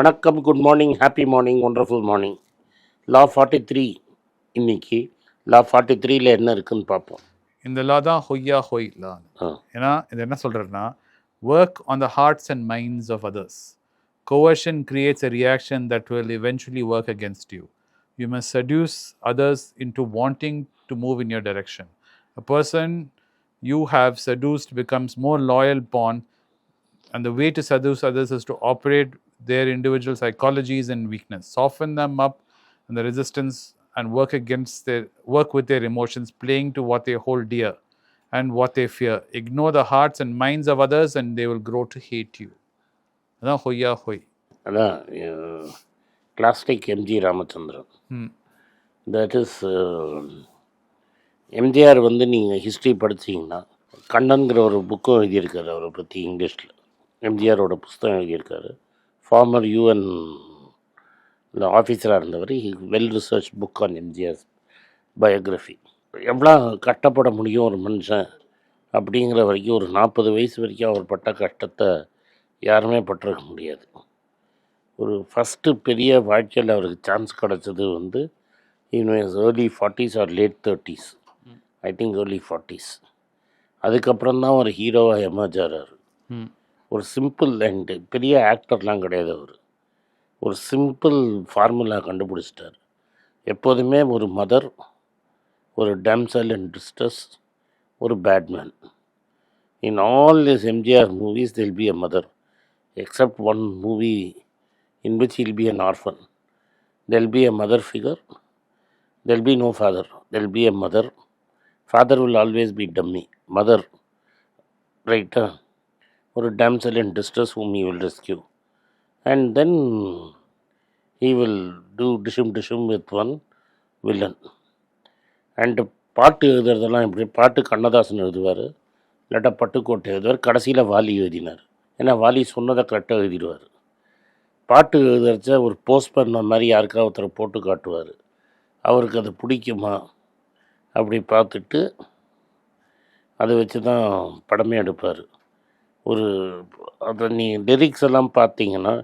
வணக்கம் good morning happy morning wonderful morning லா forty three இன்னைக்கு லா ஃபார்ட்டி த்ரீல என்ன இருக்குன்னு பார்ப்போம். இந்த லா தான் ஹொய்யா ஹொய் லா ஏன்னா இது என்ன சொல்கிறதுனா work on the hearts and minds of others coercion creates a reaction that will eventually work against you. You must seduce others into wanting to move in your direction. A person you have seduced becomes more loyal upon and the way to seduce others is to operate their individual psychologies and weakness soften them up and the resistance and work against their work with their emotions playing to what they hold dear and what they fear ignore the hearts and minds of others and they will grow to hate you அதான் ஹொய்யா ஹொய் அதான் classic MG Ramachandran that is MGR வந்து நீங்கள் history படிச்சீங்கன்னா கண்ணன்கிற ஒரு புக்கும் எழுதியிருக்காரு அவரை பற்றி இங்கிலீஷில் எம்ஜிஆரோட புஸ்தகம் எழுதியிருக்காரு. ஃபார்மர் யூஎன் ஆஃபீஸராக இருந்தவர். Well research book on MGR biography எவ்வளோ கஷ்டப்பட முடியும் ஒரு மனுஷன் அப்படிங்கிற வரைக்கும் ஒரு நாற்பது வயசு வரைக்கும் அவர் பட்ட கஷ்டத்தை யாருமே பட்டிருக்க முடியாது. ஒரு ஃபஸ்ட்டு பெரிய வாழ்க்கையில் அவருக்கு சான்ஸ் கிடச்சது வந்து in early forties or late thirties I think early forties அதுக்கப்புறம் தான் ஒரு ஹீரோவாக எமர்ஜ் ஆகிறார் ஒரு சிம்பிள் அண்டு பெரிய ஆக்டர்லாம் கிடையாது அவர் ஒரு சிம்பிள் ஃபார்முலா கண்டுபிடிச்சிட்டார் எப்போதுமே ஒரு மதர் ஒரு டெம்சல் இன் டிஸ்டஸ் ஒரு Batman in all is MGR movies they'll be a mother except one movie in which he'll be an orphan they'll be a mother figure they'll be no father they'll be a mother father will always be dummy mother ரைட்டா ஒரு or a damsel in distress whom he will rescue. And then he will do dishum dishum with one villain. And பாட்டு எழுதுறதெல்லாம் இப்படி பாட்டு கண்ணதாசன் எழுதுவார். இல்லாட்டா பட்டுக்கோட்டை எழுதுவார். கடைசியில் வாலி எழுதினார். ஏன்னா வாலி சொன்னதை கரெக்டாக எழுதிடுவார். பாட்டு எழுதுறச்ச ஒரு போஸ்ட் பண்ண மாதிரி யாருக்காவது ஒருத்தரை போட்டு காட்டுவார். அவருக்கு அது பிடிக்குமா? அப்படி பார்த்துட்டு அதை வச்சு தான் படமே எடுப்பார். ஒரு அதை நீ லிரிக்ஸ் எல்லாம் பார்த்தீங்கன்னா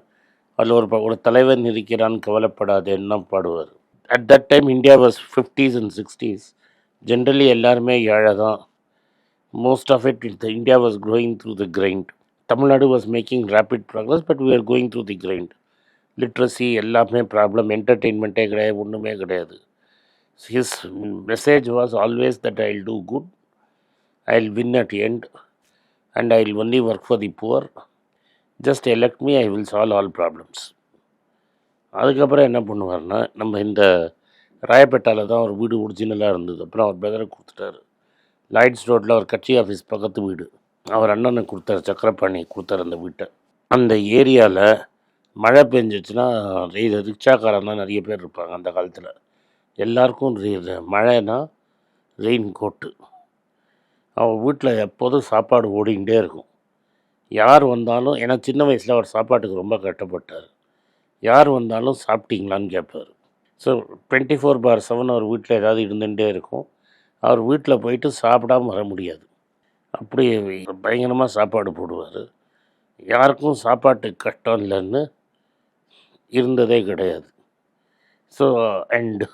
அதில் ஒரு ஒரு தலைவன் இருக்கிறான் கவலைப்படாதேன்னு பாடுவார். At that time India was fifties and sixties generally எல்லாருமே ஏழை தான் most of it it India was growing through the grind Tamil Nadu Nadu making making rapid but but we were going through the literacy எல்லாமே problem என்டர்டெயின்மெண்ட்டே கிடையாது ஒன்றுமே கிடையாது. His message was always that I will do good I will win at end and I will only work for the poor just elect me I will solve all problems அதுக்கப்புறம் என்ன பண்ணுவார்னா நம்ம இந்த ராயப்பேட்டாவில் தான் ஒரு வீடு ஒரிஜினலாக இருந்தது. அப்புறம் அவர் பிரதரை கொடுத்துட்டாரு. லாய்ட்ஸ் ரோட்டில் அவர் கட்சி ஆஃபீஸ் பக்கத்து வீடு. அவர் அண்ணனுக்கு கொடுத்தாரு சக்கரப்பாணி கொடுத்தாரு அந்த வீட்டை. அந்த ஏரியாவில் மழை பெஞ்சிச்சுன்னா இது ரிக்ஷாக்காரன் தான் நிறைய பேர் இருப்பாங்க அந்த காலத்தில். எல்லாருக்கும் மழைனா ரெயின் கோட்டு அவள் வீட்டில் எப்போதும் சாப்பாடு ஓடிக்கிட்டே இருக்கும். யார் வந்தாலும் ஏன்னா சின்ன வயசில் அவர் சாப்பாட்டுக்கு ரொம்ப கஷ்டப்பட்டார். யார் வந்தாலும் சாப்பிட்டீங்களான்னு கேட்பார். So twenty four bar seven அவர் வீட்டில் ஏதாவது இருந்துகிட்டே இருக்கும். அவர் வீட்டில் போயிட்டு சாப்பிடாம வர முடியாது. அப்படி பயங்கரமாக சாப்பாடு போடுவார். யாருக்கும் சாப்பாட்டு கஷ்டம் இல்லைன்னு இருந்ததே கிடையாது. ஸோ அண்ட்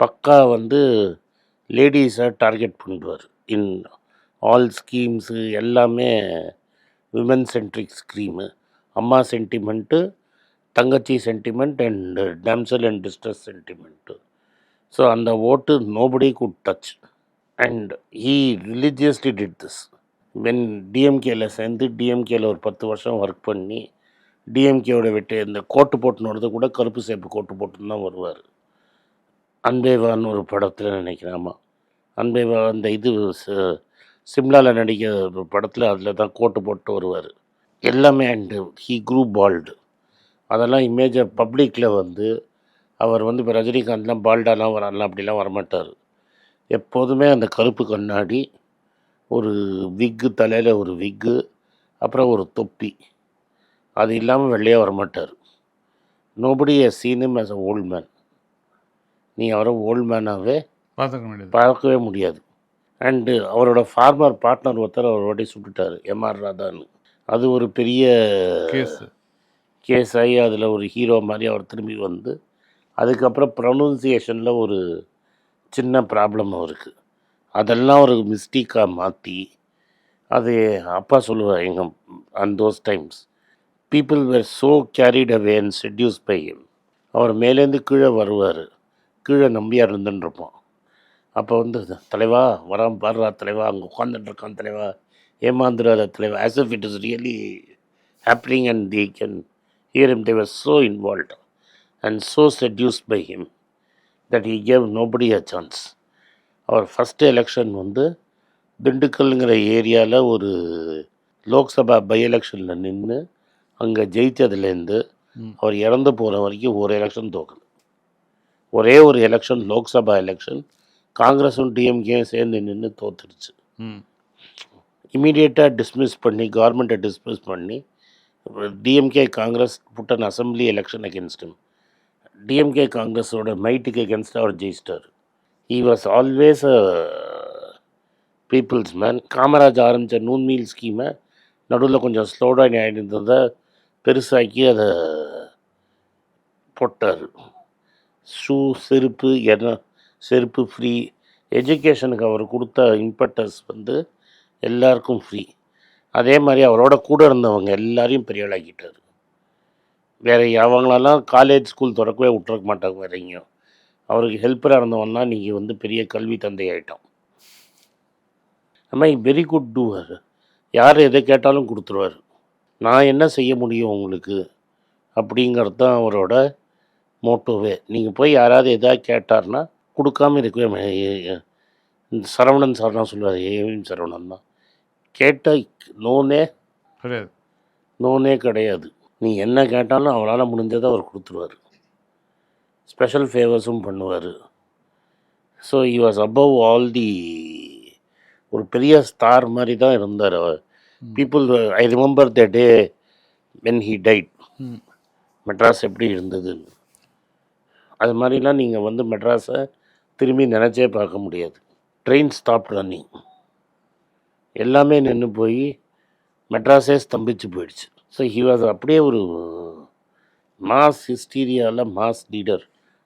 பக்கா வந்து லேடிஸை டார்கெட் பண்ணுவார் இன் ஆல் ஸ்கீம்ஸு எல்லாமே விமன் சென்ட்ரிக் ஸ்கீமு. அம்மா சென்டிமெண்ட்டு தங்கச்சி sentiment and damsel and distress sentiment so அந்த ஓட்டு nobody good touch and he religiously did this when டிஎம்கேல சேர்ந்து டிஎம்கேல ஒரு பத்து வருஷம் ஒர்க் பண்ணி டிஎம்கேவோட விட்டு இந்த கோட்டு போட்டுன்னு கூட கருப்பு சேப்பு கோட்டு போட்டுன்னு தான் வருவார். அன்பேவான்னு ஒரு படத்தில் நினைக்கிறேன். ஆமாம் அன்பை அந்த இது சிம்லாவில் நடிக்கிற ஒரு படத்தில் அதில் தான் கோட்டு போட்டு வருவார். எல்லாமே அண்டு ஹீ குரூ பால்டு அதெல்லாம் இமேஜை பப்ளிக்கில் வந்து அவர் வந்து இப்போ ரஜினிகாந்த்லாம் பால்டாலாம் வரலாம் அப்படிலாம் வரமாட்டார். எப்போதுமே அந்த கருப்பு கண்ணாடி ஒரு விக்கு தலையில் ஒரு விக்கு அப்புறம் ஒரு தொப்பி. அது இல்லாமல் வெள்ளையாக வரமாட்டார். நோபடி எ சீனும் ஆஸ் அ ஓல்ட் மேன் நீ அவரை ஓல்ட் மேனாகவே பார்த்துக்க வேண்டியது. பார்க்கவே முடியாது. அண்டு அவரோட ஃபார்மர் பார்ட்னர் ஒருத்தர் அவர் வாட்டி சுட்டுட்டார் எம்ஆர் ராதான்னு. அது ஒரு பெரிய கேஸ் கேஸ் ஆகி அதில் ஒரு ஹீரோ மாதிரி அவர் திரும்பி வந்து அதுக்கப்புறம் ப்ரொனவுன்சியேஷனில் ஒரு சின்ன ப்ராப்ளம் அவருக்கு. அதெல்லாம் ஒரு மிஸ்டேக்காக மாற்றி அது அப்பா சொல்லுவார் எங்கள் and those times people were so carried away and seduced by அவர் மேலேருந்து கீழே வருவார். கீழே நம்பியார் இருந்துன்னு இருப்போம் அப்போ வந்து தலைவா வரான் பாடுறா தலைவா அங்கே உட்காந்துட்டு இருக்கான் தலைவா. ஏமாந்துடாத தலைவா. As if it is really happening and the can hear they were so involved and so seduced by him that he gave nobody a chance. அவர் ஃபஸ்ட்டு எலெக்ஷன் வந்து திண்டுக்கல்ங்கிற ஏரியாவில் ஒரு லோக்சபா பை எலெக்ஷனில் நின்று அங்கே ஜெயித்ததுலேருந்து. அவர் இறந்து போகிற வரைக்கும் ஒரு எலெக்ஷன் தோக்கல. ஒரே ஒரு எலெக்ஷன் லோக்சபா எலெக்ஷன் காங்கிரஸும் டிஎம்கேயும் சேர்ந்து நின்று தோத்துருச்சு. இமீடியட்டாக டிஸ்மிஸ் பண்ணி கவர்மெண்ட்டை டிஸ்மிஸ் பண்ணி DMK Congress put an assembly election against DMK காங்கிரஸோட மைட்டுக்கு அகேன்ஸ்ட் அவர் ஜெயிச்சிட்டார். He was always a people's man Kamaraj ஆரம்பித்த நூன் மீல் ஸ்கீமை நடுவில் கொஞ்சம் ஸ்லோ டவுன் ஆகிருந்ததை பெருசாக்கி அதை போட்டார். ஷூ செருப்பு என்ன செருப்பு ஃப்ரீ எஜுகேஷனுக்கு அவர் கொடுத்த இம்பட்டஸ் வந்து எல்லாருக்கும் ஃப்ரீ அதே மாதிரி அவரோட கூட இருந்தவங்க எல்லாரையும் பெரிய ஆளாக்கிட்டார். வேறு அவங்களெல்லாம் காலேஜ் ஸ்கூல் திறக்கவே விட்டுறக்க மாட்டாங்க வேற எங்கேயும். அவருக்கு ஹெல்ப்பராக இருந்தவன்னா நீங்கள் வந்து பெரிய கல்வி தந்தை ஆகிட்டோம் அம்மா வெரி குட் டூவர் யார் எதை கேட்டாலும் கொடுத்துருவார். நான் என்ன செய்ய முடியும் உங்களுக்கு? அப்படிங்கிறது தான் அவரோட மோட்டோவே நீங்கள் போய் யாராவது எதாவது கேட்டார்னா கொடுக்காம இருக்கவே இந்த சரவணன் சார் தான் சொல்லுவார் ஏவிஎம் சரவணன் தான். கேட்டால் நோனே கிடையாது. நோனே கிடையாது. நீ என்ன கேட்டாலும் அவரால் முடிஞ்சதை அவர் கொடுத்துருவார். ஸ்பெஷல் ஃபேவர்ஸும் பண்ணுவார். So he was above all the ஒரு பெரிய ஸ்டார் மாதிரி தான் இருந்தார் அவர். People I remember the day when he died Madras எப்படி இருந்ததுன்னு. அது மாதிரிலாம் நீங்கள் வந்து மெட்ராஸை திரும்பி நினச்சே பார்க்க முடியாது. ட்ரெயின் ஸ்டாப் ரன்னிங் எல்லாமே நின்று போய் மெட்ராஸே ஸ்தம்பிச்சு போயிடுச்சு. ஸோ ஹி வாஸ் அப்படியே ஒரு mass ஹிஸ்டீரியாவில் mass leader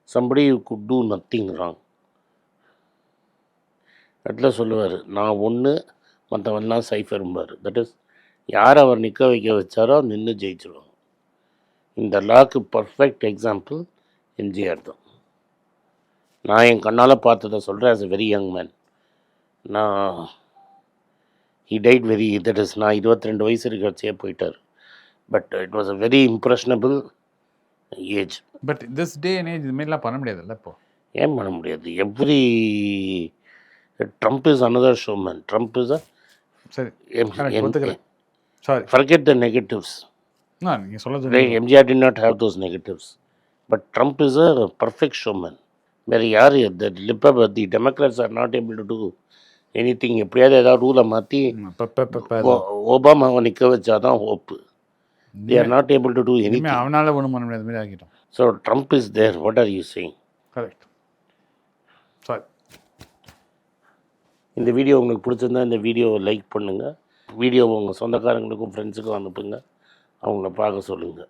somebody you could do nothing wrong அதில் சொல்லுவார் நான் ஒன்று மற்றவன்லாம் சைஃபரும்பார். தட் இஸ் யார் அவர் நிற்க வைக்க வச்சாரோ நின்று ஜெயிச்சிருவாங்க. இந்த லாக்கு பர்ஃபெக்ட் எக்ஸாம்பிள் எம்ஜிஆர் தான். நான் என் கண்ணால் பார்த்ததை சொல்கிறேன் as a very young man நான் he died very that is நான் இருபத்தி ரெண்டு வயசு இருக்கிறச்சே போயிட்டார். But it was a very impressionable age but this day and age இதுமாரிலாம் பண்ண முடியாதுல்ல இப்போ? ஏன் பண்ண முடியாது? Every Trump is another showman Trump is சரி ஒத்துக்கிறேன் சாரி forget the negatives. நான் நீங்கள் சொல்ல சொன்னீங்க MGR did not have those negatives. But Trump is a perfect showman. வேறு யார்? The லிப்ப the Democrats are not able to do anything எப்படியாவது ஏதாவது ரூலை மாற்றி ஓபாமாவை நிற்க வச்சாதான் hope they are not able to do any அவனால ஒன்றும் பண்ண முடியாத மாதிரி ஆகிட்டோம் so Trump is there what are you saying correct sorry இந்த வீடியோ உங்களுக்கு பிடிச்சிருந்தா இந்த வீடியோவை லைக் பண்ணுங்கள் வீடியோவை உங்கள் சொந்தக்காரங்களுக்கும் ஃப்ரெண்ட்ஸுக்கும் அனுப்புங்க. அவங்கள பார்க்க சொல்லுங்கள்